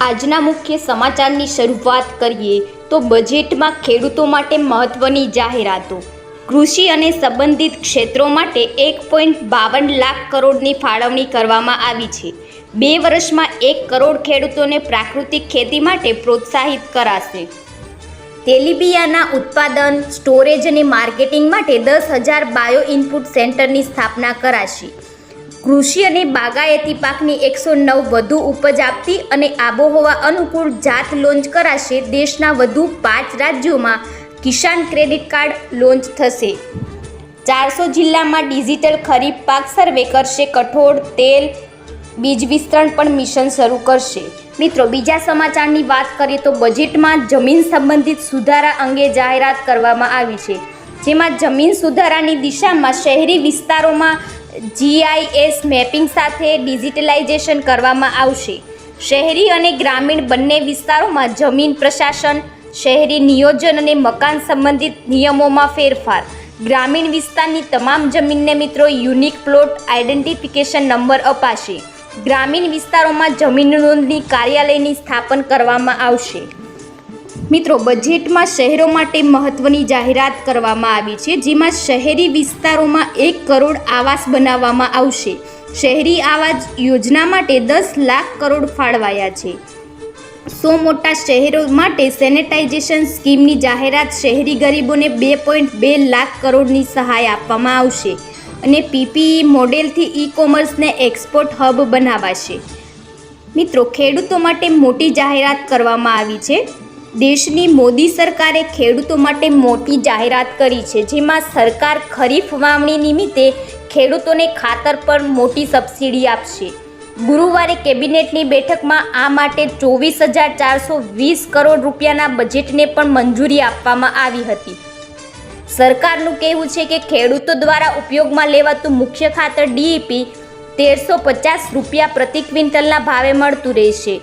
આજના મુખ્ય સમાચારની શરૂઆત કરીએ તો બજેટમાં ખેડૂતો માટે મહત્વની જાહેરાતો. કૃષિ અને સંબંધિત ક્ષેત્રો માટે એક પોઈન્ટ બાવન લાખ કરોડની ફાળવણી કરવામાં આવી છે. બે વર્ષમાં એક કરોડ ખેડૂતોને પ્રાકૃતિક ખેતી માટે પ્રોત્સાહિત કરાશે. તેલીબિયાના ઉત્પાદન, સ્ટોરેજ અને માર્કેટિંગ માટે દસ હજાર બાયો ઇનપુટ સેન્ટરની સ્થાપના કરાશે. કૃષિ અને બાગાયતી પાકની એકસો નવ વધુ ઉપજ આપતી અને આબોહવા અનુકૂળ જાત લોન્ચ કરાશે દેશના વધુ પાંચ રાજ્યોમાં કિસાન ક્રેડિટ કાર્ડ લોન્ચ થશે. ચારસો જિલ્લામાં ડિજિટલ ખરીફ પાક સર્વે કરશે, કઠોળ, તેલ, બીજ વિસ્તરણ પણ મિશન શરૂ કરશે. મિત્રો, બીજા સમાચારની વાત કરીએ તો બજેટમાં જમીન સંબંધિત સુધારા અંગે જાહેરાત કરવામાં આવી છે. જેમાં જમીન સુધારાની દિશામાં શહેરી વિસ્તારોમાં જીઆઈએસ મેપિંગ સાથે ડિજિટલાઇઝેશન કરવામાં આવશે. શહેરી અને ગ્રામીણ બંને વિસ્તારોમાં જમીન પ્રશાસન, શહેરી નિયોજન અને મકાન સંબંધિત નિયમોમાં ફેરફાર. ગ્રામીણ વિસ્તારની તમામ જમીનને મિત્રો યુનિક પ્લોટ આઇડેન્ટિફિકેશન નંબર અપાશે. ગ્રામીણ વિસ્તારોમાં જમીન નોંધણી કાર્યાલયની સ્થાપન કરવામાં આવશે. મિત્રો બજેટમાં શહેરો માટે મહત્વની જાહેરાત કરવામાં આવી છે, જેમાં શહેરી વિસ્તારોમાં એક કરોડ આવાસ બનાવવામાં આવશે. શહેરી આવાસ યોજના માટે દસ લાખ કરોડ ફાળવાયા છે. સો મોટા શહેરો માટે સેનેટાઇઝેશન સ્કીમની જાહેરાત શહેરી ગરીબોને બે પોઈન્ટ બે લાખ કરોડની સહાય આપવામાં આવશે અને પીપીઈ મોડેલથી ઈ કોમર્સને એક્સપોર્ટ હબ બનાવાશે. મિત્રો, ખેડૂતો માટે મોટી જાહેરાત કરવામાં આવી છે. દેશની મોદી સરકારે ખેડૂતો માટે મોટી જાહેરાત કરી છે, જેમાં સરકાર ખરીફ વાવણી નિમિત્તે ખેડૂતોને ખાતર પર મોટી સબસિડી આપશે. ગુરુવારે કેબિનેટની બેઠકમાં આ માટે ચોવીસ હજાર ચારસો વીસ કરોડ રૂપિયાના બજેટને પણ મંજૂરી આપવામાં આવી હતી. સરકારનું કહેવું છે કે ખેડૂતો દ્વારા ઉપયોગમાં લેવાતું મુખ્ય ખાતર ડીઈપી તેરસો પચાસ રૂપિયા પ્રતિ ક્વિન્ટલના ભાવે મળતું રહેશે.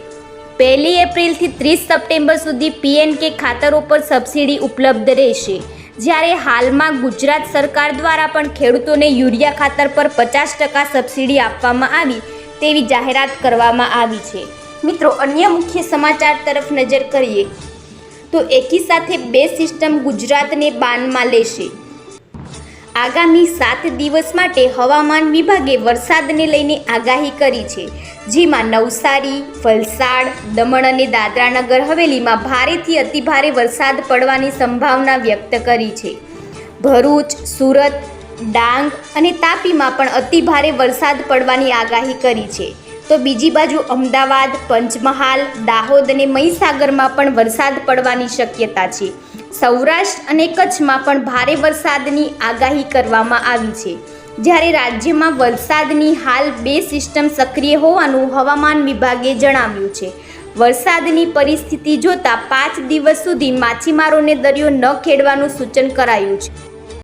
પહેલી એપ્રિલથી ત્રીસ સપ્ટેમ્બર સુધી પીએનકે ખાતરો પર સબસિડી ઉપલબ્ધ રહેશે. જ્યારે હાલમાં ગુજરાત સરકાર દ્વારા પણ ખેડૂતોને યુરિયા ખાતર પર પચાસ ટકા સબસિડી આપવામાં આવી તેવી જાહેરાત કરવામાં આવી છે. મિત્રો, અન્ય મુખ્ય સમાચાર તરફ નજર કરીએ તો એકી સાથે બે સિસ્ટમ ગુજરાતને બાનમાં લેશે. આગામી સાત દિવસ માટે હવામાન વિભાગે વરસાદને લઈને આગાહી કરી છે. જેમાં નવસારી, વલસાડ, દમણ અને દાદરાનગર હવેલીમાં ભારેથી અતિભારે વરસાદ પડવાની સંભાવના વ્યક્ત કરી છે. ભરૂચ, સુરત, ડાંગ અને તાપીમાં પણ અતિભારે વરસાદ પડવાની આગાહી કરી છે. તો બીજી બાજુ અમદાવાદ, પંચમહાલ, દાહોદ અને મહીસાગરમાં પણ વરસાદ પડવાની શક્યતા છે. સૌરાષ્ટ્ર અને કચ્છમાં પણ ભારે વરસાદની આગાહી કરવામાં આવી છે. જ્યારે રાજ્યમાં વરસાદની હાલ બે સિસ્ટમ સક્રિય હોવાનું હવામાન વિભાગે જણાવ્યું છે. વરસાદની પરિસ્થિતિ જોતા પાંચ દિવસ સુધી માછીમારોને દરિયો ન ખેડવાનું સૂચન કરાયું છે.